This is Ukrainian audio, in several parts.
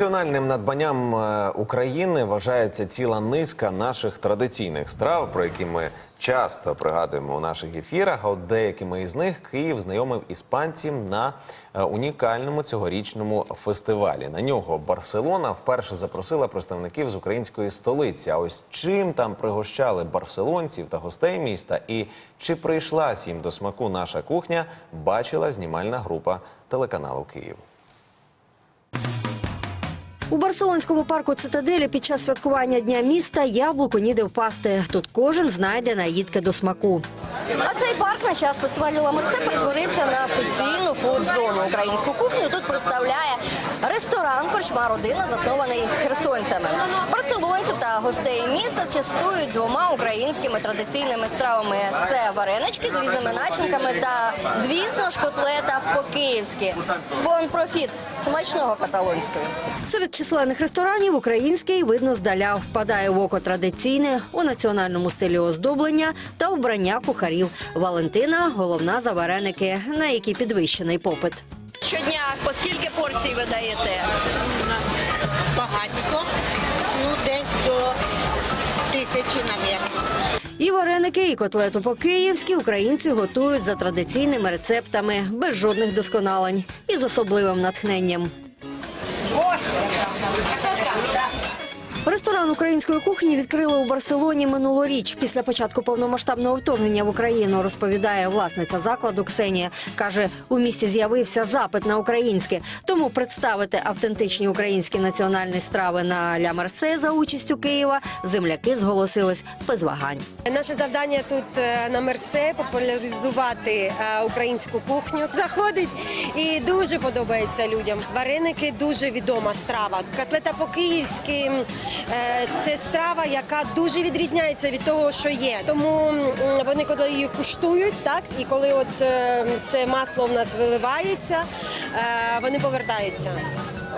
Національним надбанням е, України вважається ціла низка наших традиційних страв, про які ми часто пригадуємо у наших ефірах. От деякими із них Київ знайомив іспанців на е, унікальному цьогорічному фестивалі. На нього Барселона вперше запросила представників з української столиці. А ось чим там пригощали барселонців та гостей міста, і чи прийшлась їм до смаку наша кухня, бачила знімальна група телеканалу Київ. У барселонському парку цитаделі під час святкування дня міста яблуко ніде впасти. Тут кожен знайде наїдки до смаку. А цей парк на час фестивалю Ламерсе перетворився на офіційну фуд-зону. Українську кухню тут представляє ресторан Корчма родина, заснований херсонцями. Барселонців та гостей міста частують двома українськими традиційними стравами: це варенички з різними начинками та, звісно ж, котлета по-київськи. Бон профіт смачного каталонською. Серед численних ресторанів український видно здаля впадає в око традиційне у національному стилі оздоблення та вбрання кухарів. Валентина головна за вареники, на які підвищений попит. Щодня по скільки порцій ви даєте? багатько, ну десь до тисячі, мабуть. І вареники, і котлету по-київськи українці готують за традиційними рецептами, без жодних досконалень і з особливим натхненням. Ресторан української кухні відкрили у Барселоні минулоріч. Після початку повномасштабного вторгнення в Україну розповідає власниця закладу Ксенія. каже, у місті з'явився запит на українське, тому представити автентичні українські національні страви на ля Марсе за участю Києва земляки зголосились без вагань. Наше завдання тут е, на Мерсе популяризувати е, українську кухню. Заходить і дуже подобається людям. Вареники дуже відома страва. Котлета по-київськи е, це страва, яка дуже відрізняється від того, що є. Тому вони коли її куштують, так і коли от е, це масло в нас виливається, е, вони повертаються.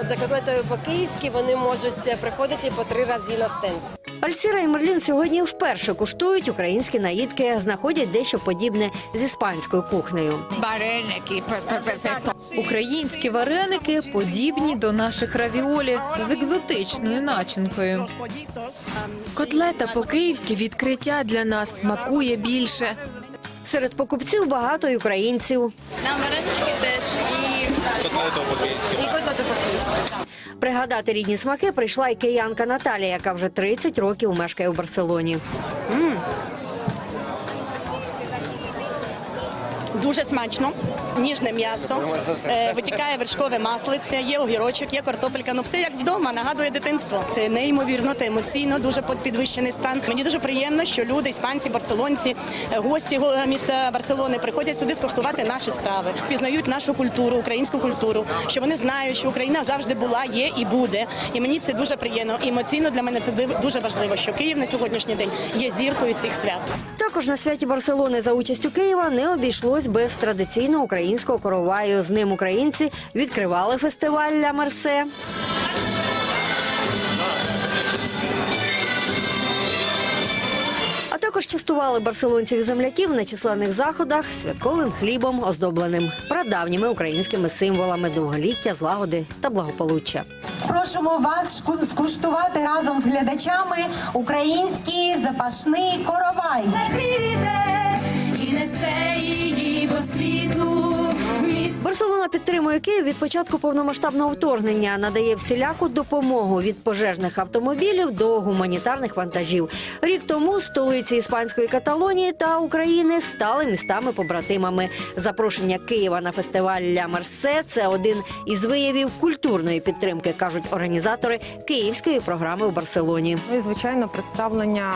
От за котлетою по-київськи вони можуть е, приходити по три рази на стенд. Альсіра і Мерлін сьогодні вперше куштують українські наїдки, знаходять дещо подібне з іспанською кухнею. Вареники. Українські вареники подібні до наших равіолі з екзотичною начинкою. Котлета по-київськи відкриття для нас смакує більше. Серед покупців багато й українців. Пригадати рідні смаки прийшла й киянка Наталія, яка вже 30 років мешкає у Барселоні. Дуже смачно, ніжне м'ясо, е, витікає вершкове маслице, є огірочок, є картопелька. Ну все як вдома, нагадує дитинство. Це неймовірно та емоційно, дуже підвищений стан. Мені дуже приємно, що люди, іспанці, барселонці, е, гості міста Барселони приходять сюди скуштувати наші страви, пізнають нашу культуру, українську культуру. Що вони знають, що Україна завжди була, є і буде. І мені це дуже приємно. Емоційно для мене це дуже важливо, що Київ на сьогоднішній день є зіркою цих свят. Також на святі Барселони за участю Києва не обійшлось без традиційного українського короваю. З ним українці відкривали фестиваль Ля Марсе. А також частували барселонців і земляків на численних заходах святковим хлібом, оздобленим прадавніми українськими символами довголіття, злагоди та благополуччя. Просимо вас шку- скуштувати разом з глядачами український запашний коровай. і несе Барселона підтримує Київ від початку повномасштабного вторгнення, надає всіляку допомогу від пожежних автомобілів до гуманітарних вантажів. Рік тому столиці іспанської Каталонії та України стали містами-побратимами. Запрошення Києва на фестиваль Ля Марсе це один із виявів культурної підтримки, кажуть організатори київської програми у Барселоні. Ну і звичайно, представлення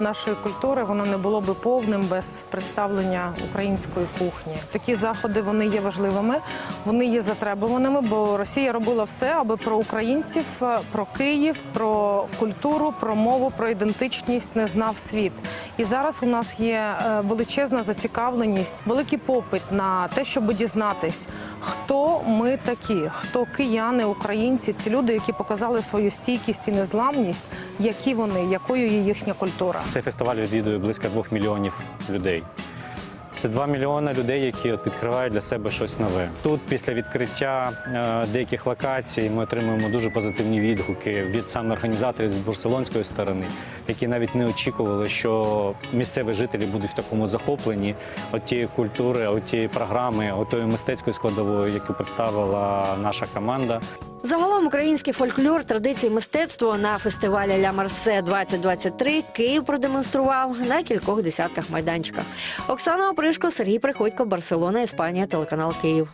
нашої культури воно не було би повним без представлення української кухні. Такі заходи вони є важливими, вони є затребуваними, бо Росія робила все, аби про українців, е, про Київ, про культуру, про мову, про ідентичність не знав світ. І зараз у нас є е, величезна зацікавленість, великий попит на те, щоб дізнатись, хто ми такі, хто кияни, українці, ці люди, які показали свою стійкість і незламність, які вони, якою є їхня культура. Цей фестиваль відвідує близько двох мільйонів людей. Це 2 мільйони людей, які от відкривають для себе щось нове. Тут після відкриття е, деяких локацій ми отримуємо дуже позитивні відгуки від саме організаторів з барселонської сторони, які навіть не очікували, що місцеві жителі будуть в такому захопленні от тієї культури, от тієї програми, от тої мистецької складової, яку представила наша команда. Загалом український фольклор, традиції мистецтво на фестивалі Ля Марсе 2023 Київ продемонстрував на кількох десятках майданчиках. Оксана Опришко, Сергій Приходько, Барселона, Іспанія, телеканал Київ.